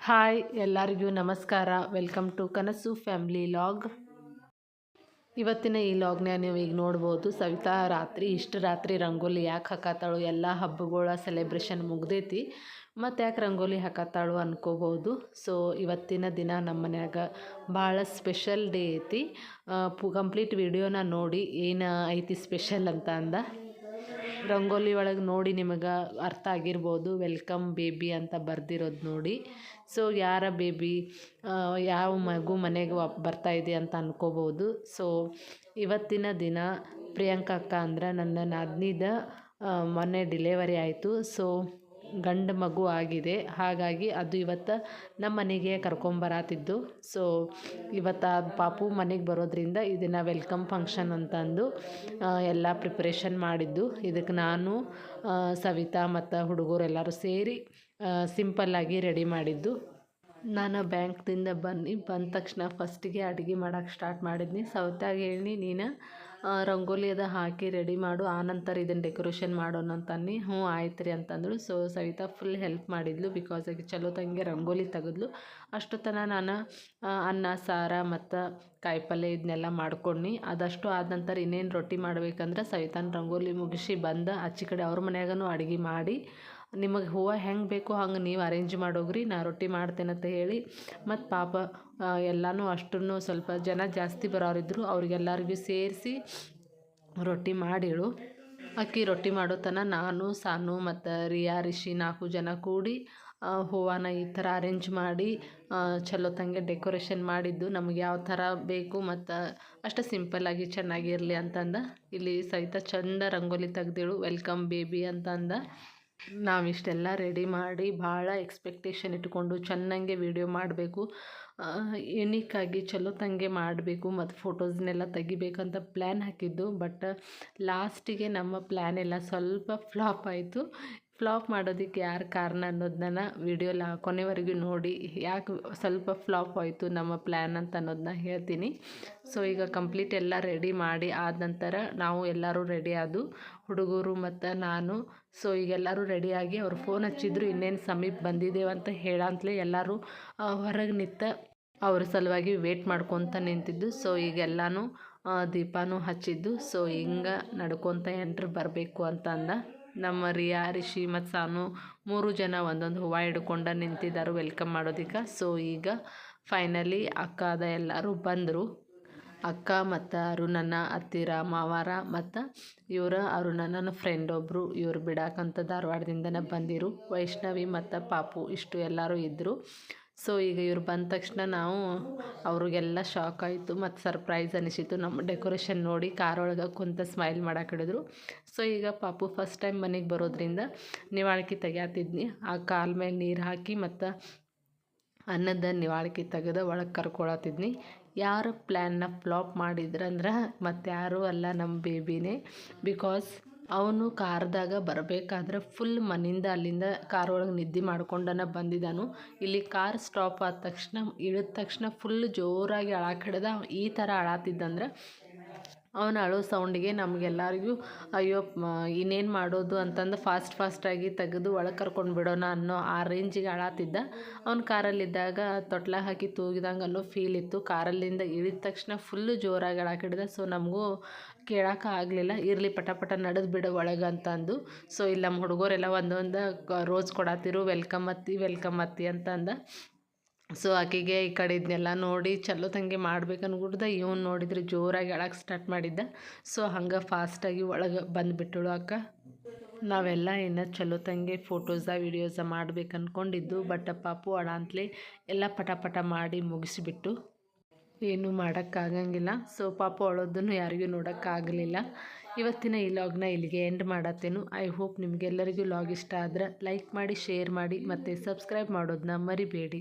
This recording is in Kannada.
ಹಾಯ್ ಎಲ್ಲರಿಗೂ ನಮಸ್ಕಾರ. Welcome to Kanasu family vlog ಇವತ್ತಿನ ಈ ಲಾಗ್ನ ನೀವು ಈಗ ನೋಡ್ಬೋದು. ಸವಿತಾ ರಾತ್ರಿ, ಇಷ್ಟು ರಾತ್ರಿ ರಂಗೋಲಿ ಯಾಕೆ ಹಾಕತ್ತಾಳು? ಎಲ್ಲ ಹಬ್ಬಗಳ ಸೆಲೆಬ್ರೇಷನ್ ಮುಗ್ದೈತಿ. ಮತ್ತು ಯಾಕೆ ರಂಗೋಲಿ ಹಾಕತ್ತಾಳು ಅನ್ಕೋಬೋದು. ಸೊ ಇವತ್ತಿನ ದಿನ ನಮ್ಮ ಮನ್ಯಾಗ ಭಾಳ ಸ್ಪೆಷಲ್ ಡೇ ಐತಿ. ಪು ಕಂಪ್ಲೀಟ್ ವಿಡಿಯೋನ ನೋಡಿ ಏನು ಐತಿ ಸ್ಪೆಷಲ್ ಅಂತ ಅಂದ. ರಂಗೋಲಿ ಒಳಗೆ ನೋಡಿ ನಿಮಗೆ ಅರ್ಥ ಆಗಿರ್ಬೋದು. ವೆಲ್ಕಮ್ ಬೇಬಿ ಅಂತ ಬರ್ದಿರೋದು ನೋಡಿ. ಸೊ, ಯಾರ ಬೇಬಿ ಯಾವ ಮಗು ಮನೆಗೆ ವಾಪ್ ಬರ್ತಾ ಇದೆ ಅಂತ ಅಂದ್ಕೋಬೋದು ಸೊ, ಇವತ್ತಿನ ದಿನ ಪ್ರಿಯಾಂಕಾ ಅಕ್ಕ ಅಂದ್ರೆ ನನ್ನ ನಾದ್ನಿದ ಮೊನ್ನೆ ಡಿಲೆವರಿ ಆಯಿತು. ಸೊ ಗಂಡು ಮಗು ಆಗಿದೆ. ಹಾಗಾಗಿ ಅದು ಇವತ್ತು ನಮ್ಮ ಮನೆಗೆ ಕರ್ಕೊಂಬರತ್ತಿದ್ದು ಸೊ ಇವತ್ತು ಪಾಪು ಮನೆಗೆ ಬರೋದ್ರಿಂದ ಇದನ್ನು ವೆಲ್ಕಮ್ ಫಂಕ್ಷನ್ ಅಂತಂದು ಎಲ್ಲ ಪ್ರಿಪ್ರೇಷನ್ ಮಾಡಿದ್ದು. ಇದಕ್ಕೆ ನಾನು ಸವಿತಾ ಮತ್ತು ಹುಡುಗರೆಲ್ಲರೂ ಸೇರಿ ಸಿಂಪಲ್ಲಾಗಿ ರೆಡಿ ಮಾಡಿದ್ದು. ನಾನು ಬ್ಯಾಂಕ್ದಿಂದ ಬನ್ನಿ, ಬಂದ ತಕ್ಷಣ ಫಸ್ಟಿಗೆ ಅಡುಗೆ ಮಾಡೋಕೆ ಸ್ಟಾರ್ಟ್ ಮಾಡಿದ್ನಿ. ಸೌತಾಗಿ ಹೇಳಿ, ನೀನು ರಂಗೋಲಿ ಅದ ಹಾಕಿ ರೆಡಿ ಮಾಡು. ಆನಂತರ ಇದನ್ನು ಡೆಕೋರೇಷನ್ ಮಾಡೋಣ ಅಂತಂದು ಹ್ಞೂ, ಆಯ್ತು ರೀ ಅಂತಂದಳು. ಸೊ ಸವಿತಾ ಫುಲ್ ಹೆಲ್ಪ್ ಮಾಡಿದ್ಲು ಬಿಕಾಸ್ ಆಗಿ ಚಲೋ ತಂಗೆ ರಂಗೋಲಿ ತೆಗೆದ್ಲು. ಅಷ್ಟೊತ್ತನ ನಾನು ಅನ್ನ, ಸಾರ ಮತ್ತು ಕಾಯಿಪಲ್ಯ ಇದನ್ನೆಲ್ಲ ಮಾಡ್ಕೊಂಡು ಅದಷ್ಟು ಆದ ನಂತರ ಇನ್ನೇನು ರೊಟ್ಟಿ ಮಾಡ್ಬೇಕಂದ್ರೆ ಸವಿತಾನ ರಂಗೋಲಿ ಮುಗಿಸಿ ಬಂದು ಆಚೆ ಕಡೆ ಅವ್ರ ಮನ್ಯಾಗೂ ಅಡುಗೆ ಮಾಡಿ ನಿಮಗೆ ಹೂವು ಹೆಂಗೆ ಬೇಕೋ ಹಂಗೆ ನೀವು ಅರೇಂಜ್ ಮಾಡೋಗ್ರಿ, ನಾ ರೊಟ್ಟಿ ಮಾಡ್ತೇನಂತ ಹೇಳಿ. ಮತ್ತು ಪಾಪ ಎಲ್ಲನೂ ಅಷ್ಟನ್ನು ಸ್ವಲ್ಪ ಜನ ಜಾಸ್ತಿ ಬರೋರಿದ್ದರು ಅವ್ರಿಗೆಲ್ಲರಿಗೂ ಸೇರಿಸಿ ರೊಟ್ಟಿ ಮಾಡಿಳು ಅಕ್ಕಿ ರೊಟ್ಟಿ ಮಾಡೋ ತನಕ ನಾನು, ಸಾನು ಮತ್ತು ರಿಯಾ, ರಿಷಿ ನಾಲ್ಕು ಜನ ಕೂಡಿ ಹೂವನ ಈ ಥರ ಅರೇಂಜ್ ಮಾಡಿ ಚಲೋ ತಂಗೆ ಡೆಕೋರೇಷನ್ ಮಾಡಿದ್ದು. ನಮಗೆ ಯಾವ ಥರ ಬೇಕು ಮತ್ತು ಅಷ್ಟು ಸಿಂಪಲ್ಲಾಗಿ ಚೆನ್ನಾಗಿರಲಿ ಅಂತಂದ. ಇಲ್ಲಿ ಸಹಿತ ಚಂದ ರಂಗೋಲಿ ತೆಗ್ದಿಳು ವೆಲ್ಕಮ್ ಬೇಬಿ ಅಂತಂದ. ನಾವಿಷ್ಟೆಲ್ಲ ರೆಡಿ ಮಾಡಿ ಭಾಳ ಎಕ್ಸ್ಪೆಕ್ಟೇಷನ್ ಇಟ್ಕೊಂಡು ಚೆನ್ನಾಗೆ ವೀಡಿಯೋ ಮಾಡಬೇಕು. ಯುನೀಕಾಗಿ ಚಲೋ ತಂಗೆ ಮಾಡಬೇಕು ಮತ್ತು ಫೋಟೋಸ್ನೆಲ್ಲ ತೆಗಿಬೇಕಂತ ಪ್ಲ್ಯಾನ್ ಹಾಕಿದ್ದು. ಬಟ್ ಲಾಸ್ಟಿಗೆ ನಮ್ಮ ಪ್ಲ್ಯಾನೆಲ್ಲ ಸ್ವಲ್ಪ ಫ್ಲಾಪ್ ಆಯಿತು. ಫ್ಲಾಪ್ ಮಾಡೋದಕ್ಕೆ ಯಾರು ಕಾರಣ ಅನ್ನೋದನ್ನ ವೀಡಿಯೋಲ ಕೊನೆವರೆಗೂ ನೋಡಿ ಯಾಕೆ ಸ್ವಲ್ಪ ಫ್ಲಾಪ್ ಆಯಿತು ನಮ್ಮ ಪ್ಲ್ಯಾನ್ ಅಂತ ಅನ್ನೋದನ್ನ ಹೇಳ್ತೀನಿ. ಸೊ ಈಗ ಕಂಪ್ಲೀಟ್ ಎಲ್ಲ ರೆಡಿ ಮಾಡಿ ಆದ ನಂತರ ನಾವು ಎಲ್ಲರೂ ರೆಡಿ ಆದು ಹುಡುಗರು ಮತ್ತು ನಾನು. ಸೊ ಈಗ ಎಲ್ಲರೂ ರೆಡಿಯಾಗಿ ಅವ್ರು ಫೋನ್ ಹಚ್ಚಿದ್ರು, ಇನ್ನೇನು ಸಮೀಪ ಬಂದಿದ್ದೇವೆ ಅಂತ ಹೇಳಂತಲೇ ಎಲ್ಲರೂ ಹೊರಗೆ ನಿಂತ ಅವ್ರ ಸಲುವಾಗಿ ವೇಟ್ ಮಾಡ್ಕೊತ ನಿಂತಿದ್ದು. ಸೊ ಈಗೆಲ್ಲನೂ ದೀಪನೂ ಹಚ್ಚಿದ್ದು. ಸೊ ಹಿಂಗೆ ನಡ್ಕೊತ ಎಂಟ್ರು ಬರಬೇಕು ಅಂತ ಅಂದ. ನಮ್ಮ ರಿಯಾ, ರಿಷಿ ಮತ್ತು ಸಾನು ಮೂರು ಜನ ಒಂದೊಂದು ಹೂವು ಹಿಡ್ಕೊಂಡು ನಿಂತಿದ್ದಾರೆ ವೆಲ್ಕಮ್ ಮಾಡೋದಕ್ಕೆ ಸೊ ಈಗ ಫೈನಲಿ ಅಕ್ಕದ ಎಲ್ಲರೂ ಬಂದರು. ಅಕ್ಕ ಮತ್ತು ಅರುಣನ ಹತ್ತಿರ, ಮಾವಾರ ಮತ್ತು ಇವರ ಅರುಣನ ಫ್ರೆಂಡ್ ಒಬ್ಬರು ಇವ್ರು ಬಿಡಾಕಂತ ಧಾರವಾಡದಿಂದನೇ ಬಂದಿರು. ವೈಷ್ಣವಿ ಮತ್ತು ಪಾಪು ಇಷ್ಟು ಎಲ್ಲರೂ ಇದ್ದರು ಸೊ ಈಗ ಇವ್ರು ಬಂದ ತಕ್ಷಣ ನಾವು ಅವ್ರಿಗೆಲ್ಲ ಶಾಕ್ ಆಯಿತು ಮತ್ತು ಸರ್ಪ್ರೈಸ್ ಅನಿಸಿತು. ನಮ್ಮ ಡೆಕೋರೇಷನ್ ನೋಡಿ ಕಾರೊಳಗೆ ಕುಂತ ಸ್ಮೈಲ್ ಹಿಡಿದ್ರು ಸೊ ಈಗ ಪಾಪು ಫಸ್ಟ್ ಟೈಮ್ ಮನೆಗೆ ಬರೋದ್ರಿಂದ ನಿವಾಳಿಕೆ ತೆಗ್ಯಾತಿದ್ನಿ. ಆ ಕಾಲ ಮೇಲೆ ನೀರು ಹಾಕಿ ಮತ್ತು ಅನ್ನದ ನಿವಾಳಿಕೆ ತೆಗೆದ ಒಳಗೆ ಕರ್ಕೊಳತ್ತಿದ್ನಿ. ಯಾರು ಪ್ಲ್ಯಾನ್ನ ಫ್ಲಾಪ್ ಮಾಡಿದ್ರಂದ್ರೆ ಮತ್ತು ಯಾರೂ ಅಲ್ಲ ನಮ್ಮ ಬೇಬಿನೇ ಬಿಕಾಸ್ ಅವನು ಕಾರ್ದಾಗ ಬರಬೇಕಾದ್ರೆ ಫುಲ್ ಮನೆಯಿಂದ ಅಲ್ಲಿಂದ ಕಾರ್ ಒಳಗೆ ನಿದ್ದೆ ಮಾಡ್ಕೊಂಡನ ಬಂದಿದ್ದಾನು ಇಲ್ಲಿ ಕಾರ್ ಸ್ಟಾಪ್ ಆದ ತಕ್ಷಣ, ಇಳಿದ ತಕ್ಷಣ ಫುಲ್ ಜೋರಾಗಿ ಅಳಕ್ಕೆ ಹಿಡ್ದ ಈ ಥರ ಅಳಾತಿದ್ದಂದ್ರೆ ಅವನ ಅಳೋ ಸೌಂಡಿಗೆ ನಮಗೆಲ್ಲರಿಗೂ, ಅಯ್ಯೋ ಇನ್ನೇನು ಮಾಡೋದು ಅಂತಂದು ಫಾಸ್ಟ್ ಫಾಸ್ಟಾಗಿ ತೆಗೆದು ಒಳಗೆ ಕರ್ಕೊಂಡು ಬಿಡೋಣ ಅನ್ನೋ ಆ ರೇಂಜಿಗೆ ಅಳಾತಿದ್ದ ಅವ್ನು ಕಾರಲ್ಲಿದ್ದಾಗ ತೊಟ್ಲ ಹಾಕಿ ತೂಗಿದಂಗೆ ಅಲ್ಲೋ ಫೀಲ್ ಇತ್ತು. ಕಾರಲ್ಲಿಂದ ಇಳಿದ ತಕ್ಷಣ ಫುಲ್ಲು ಜೋರಾಗಿ ಅಳಾಕಿಡ್ದ ಸೊ ನಮಗೂ ಕೇಳೋಕೆ ಆಗಲಿಲ್ಲ. ಇರಲಿ, ಪಟ ಪಟ ನಡೆದು ಬಿಡು ಒಳಗೆ ಅಂತಂದು. ಸೊ ಇಲ್ಲಿ ನಮ್ಮ ಹುಡುಗರೆಲ್ಲ ಒಂದೊಂದು ರೋಸ್ ಕೊಡತ್ತಿರು ವೆಲ್ಕಮ್ ಅತ್ತಿ ವೆಲ್ಕಮ್ ಅತ್ತಿ ಅಂತಂದ. ಸೊ ಆಕೆಗೆ ಈ ಕಡೆ ಇದನ್ನೆಲ್ಲ ನೋಡಿ ಚಲೋ ತಂಗೆ ಮಾಡ್ಬೇಕು ಅನ್ಗುಡ್ದ ಇವನು ನೋಡಿದ್ರೆ ಜೋರಾಗಿ ಅಳಕ್ಕೆ ಸ್ಟಾರ್ಟ್ ಮಾಡಿದ್ದ. ಸೊ ಹಂಗೆ ಫಾಸ್ಟಾಗಿ ಒಳಗೆ ಬಂದುಬಿಟ್ಟಳು ಅಕ್ಕ ನಾವೆಲ್ಲ ಇನ್ನು ಚಲೋ ತಂಗೆ ಫೋಟೋಸ ವೀಡಿಯೋಸ ಮಾಡ್ಬೇಕು ಅಂದ್ಕೊಂಡಿದ್ದು ಬಟ್ ಪಾಪು ಅಡ ಅಂತಲೇ ಎಲ್ಲ ಪಟ ಪಟ ಮಾಡಿ ಮುಗಿಸಿಬಿಟ್ಟು ಏನೂ ಮಾಡೋಕ್ಕಾಗಂಗಿಲ್ಲ ಸೊ ಪಾಪು ಅಳೋದನ್ನು ಯಾರಿಗೂ ನೋಡೋಕ್ಕಾಗಲಿಲ್ಲ ಇವತ್ತಿನ ಈ ಲಾಗ್ನ ಇಲ್ಲಿಗೆ ಎಂಡ್ ಮಾಡತ್ತೇನು. ಐ ಹೋಪ್ ನಿಮಗೆಲ್ಲರಿಗೂ ಲಾಗ್ ಇಷ್ಟ ಆದ್ರೆ ಲೈಕ್ ಮಾಡಿ ಶೇರ್ ಮಾಡಿ ಮತ್ತು ಸಬ್ಸ್ಕ್ರೈಬ್ ಮಾಡೋದನ್ನ ಮರಿಬೇಡಿ.